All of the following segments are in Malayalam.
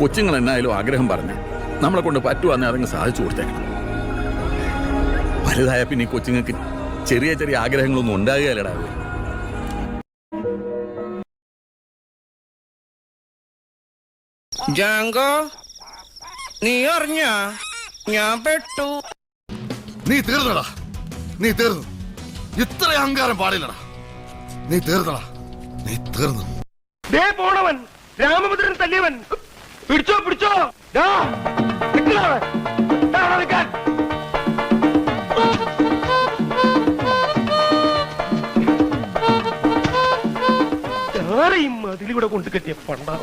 കൊച്ചുങ്ങൾ എന്നായാലും ആഗ്രഹം പറഞ്ഞു നമ്മളെ കൊണ്ട് പറ്റുവാന്ന് അതങ്ങ് സാധിച്ചു കൊടുത്തേക്കണം. വലുതായ പിന്നെ ഈ കൊച്ചുങ്ങൾക്ക് ചെറിയ ചെറിയ ആഗ്രഹങ്ങളൊന്നും ഉണ്ടാകുകയല്ലടാ ജാങ്കോ നീ അറിഞ്ഞ? ഞാൻ പെട്ടു. നീ തീർന്നടാ. നീ തീർന്നു. ഇത്ര അഹങ്കാരം പാടില്ലടാ. നീ തീർന്നടാ. നീ തീർന്നു. ദേ പോണവൻ. രാമഭദ്രൻ തല്ലിയവൻ. പിടിച്ചോ പിടിച്ചോ. അതിലൂടെ കൊണ്ട് കെട്ടിയ പണ്ടാവ.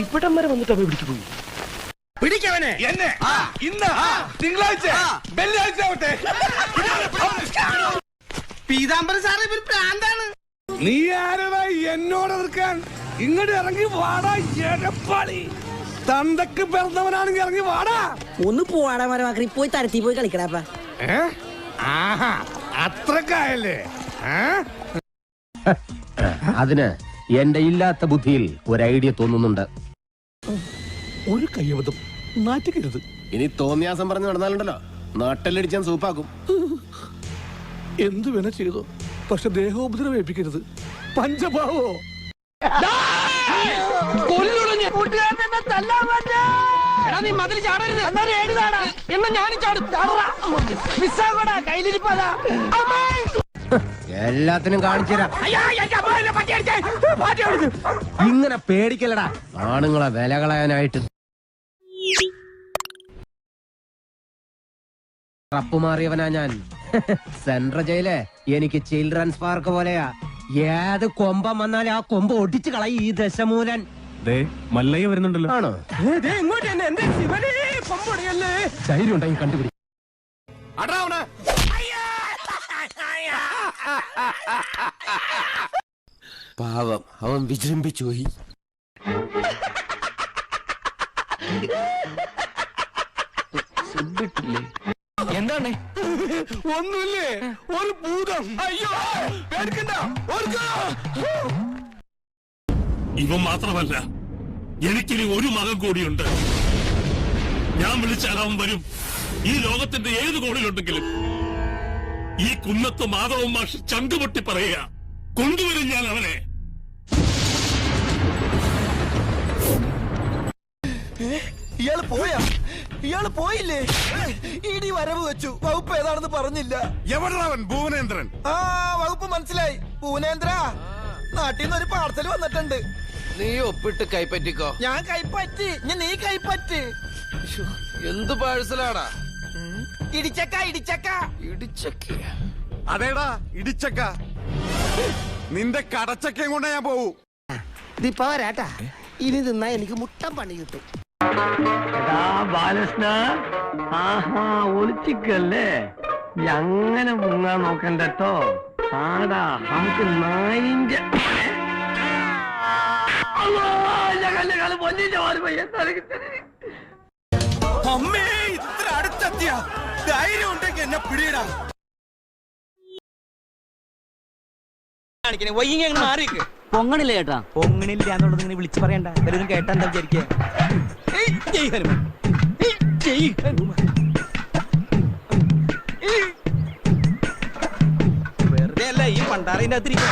ഇവിടം വരെ വന്നിട്ട് അവ പിടിച്ചു പോയി. പിടിക്കവനെ. എന്നെ. ഇന്ന് തിങ്കളാഴ്ച വെള്ളിയാഴ്ച ആവട്ടെ. പീതാംബരം സാറേ ഇവർ പ്രാന്താണ്. നീ ആരവായി എന്നോട് എതിർക്കാൻ? ഇങ്ങോട്ട് ഇറങ്ങി വാടാ എടപ്പാളി. തന്തക്ക് പിറന്നവനാണെങ്കിൽ ഇറങ്ങി വാടാ. ഒന്ന് പോവാടാ മരമാക്കി പോയി തരത്തി പോയി കളിക്കടാപ്പ? ആഹാ അത്രക്കായല്ലേ? അതിന് എന്റെ ഇല്ലാത്ത ബുദ്ധിയിൽ ഒരു ഐഡിയ തോന്നുന്നുണ്ട്. ഒരു കയ്യബദ്ധം. നാറ്റിക്കരുത്. ഇനി തോന്നിയാസം പറഞ്ഞു നടന്നാലുണ്ടല്ലോ. നാട്ടിലടിച്ചാൻ സൂപ്പാക്കും. എന്തു വേണ ചെയ്തോ? പക്ഷെ ദേഹോപദ്രവം ഏൽപ്പിക്കരുത് പഞ്ചഭാവോ എല്ലാത്തിനും കാണിച്ചു തരാം. ഇങ്ങനെ പേടിക്കലടാ ആണുങ്ങളെ വില കളയാനായിട്ട്. റപ്പ് മാറിയവനാ ഞാൻ. സെൻട്രൽ ജയിലേ. എനിക്ക് ചിൽഡ്രൻസ് പാർക്ക് പോലെയാ. ഏത് കൊമ്പം വന്നാൽ ആ കൊമ്പ് ഒടിച്ചു കളയും ഈ ദശമൂലൻ. മല്ലയ്യ വരുന്നുണ്ടല്ലോ. ആണോ? ധൈര്യം ഉണ്ടെങ്കിൽ കണ്ടുപിടി. പാവം അവൻ വിജൃംഭിച്ചു പോയി. എന്താണ്? ഒന്നുമില്ലേ? ഒരു ഭൂതം. അയ്യോ പേടിക്കണ്ട ഇവൻ മാത്രമല്ല എനിക്കിനി ഒരു മകൻ കൂടിയുണ്ട്. ഞാൻ വിളിച്ചാൽ അവൻ വരും. ഈ ലോകത്തിന്റെ ഏത് കോണിലുണ്ടെങ്കിലും ഈ കുന്നത്ത് മാധവൻ മാഷ് ചങ്കുപൊട്ടി പറയുക കൊണ്ടുവരും ഞാൻ അവനെ. ഇയാൾ പോയാ? ഇയാൾ പോയില്ലേ? ഇടി വരവ് വെച്ചു. വകുപ്പ് ഏതാണെന്ന് പറഞ്ഞില്ല. എവിടാവൻ ഭുവനേന്ദ്രൻ. ആ വകുപ്പ് മനസ്സിലായി. ഭുവനേന്ദ്ര നാട്ടിൽ നിന്ന് ഒരു പാർസൽ വന്നിട്ടുണ്ട്. നീ ഒപ്പിട്ട് കൈപ്പറ്റിക്കോ? ഞാൻ കൈപ്പറ്റി. ഞാൻ നീ കൈപ്പറ്റി. എന്ത് പാഴ്സലാടാ? ഇടിച്ചക്ക ഇടിച്ചക്ക. ഇടിച്ചക്ക. അതേടാ ഇടിച്ചക്ക. നിന്റെ കടച്ചക്കയും കൊണ്ട് ഞാൻ പോവൂ. ഇതിപ്പോ വരാട്ടാ ഇനി നിന്നാ എനിക്ക് മുട്ടം പണി കിട്ടും. ബാലകൃഷ്ണ. ആഹാ ഒളിച്ചിക്കല്ലേ? അങ്ങനെ മുങ്ങാൻ നോക്കണ്ടോ ആടാ നമുക്ക് നായിന്റെ അമ്മേ ഇത്ര അടുത്തെത്തിയ? ധൈര്യം ഉണ്ടെങ്കിൽ എന്നെ പിടിയിടാ. പൊങ്ങണില്ല ചേട്ടാ? പൊങ്ങണില്ല എന്നുള്ളത് ഇങ്ങനെ വിളിച്ചു പറയണ്ട. വല്ലതും കേട്ടാ എന്താ വിചാരിക്കുക വെറുതെ അല്ല ഈ പണ്ടാറിന്റെ അകത്തിരിക്കും.